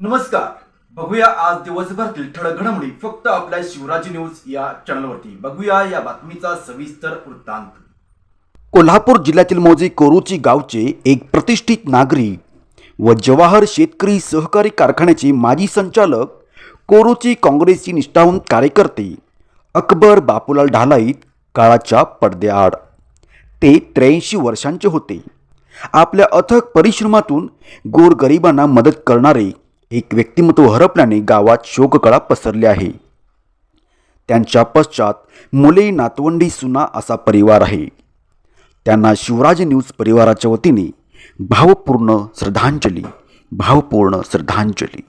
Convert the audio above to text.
नमस्कार. बघूया आज दिवसभरातील ठळक घडामोडी फक्त आपल्या शिवराजी न्यूज या चॅनलवरती. बघूया या बातमीचा सविस्तर वृत्तांत. कोल्हापूर जिल्ह्यातील मौजे कोरुची गावचे एक प्रतिष्ठित नागरिक व जवाहर शेतकरी सहकारी कारखान्याचे माजी संचालक कोरुची काँग्रेसची निष्ठावंत कार्यकर्ते अकबर बापूलाल ढालाईत काळाच्या पडद्याआड. ते त्र्याऐंशी वर्षांचे होते. आपल्या अथक परिश्रमातून गोरगरिबांना मदत करणारे एक व्यक्तिमत्व हरपल्याने गावात शोककळा पसरली आहे. त्यांच्या पश्चात मुले नातवंडी सुना असा परिवार आहे. त्यांना शिवराज न्यूज परिवाराच्या वतीने भावपूर्ण श्रद्धांजली भावपूर्ण श्रद्धांजली.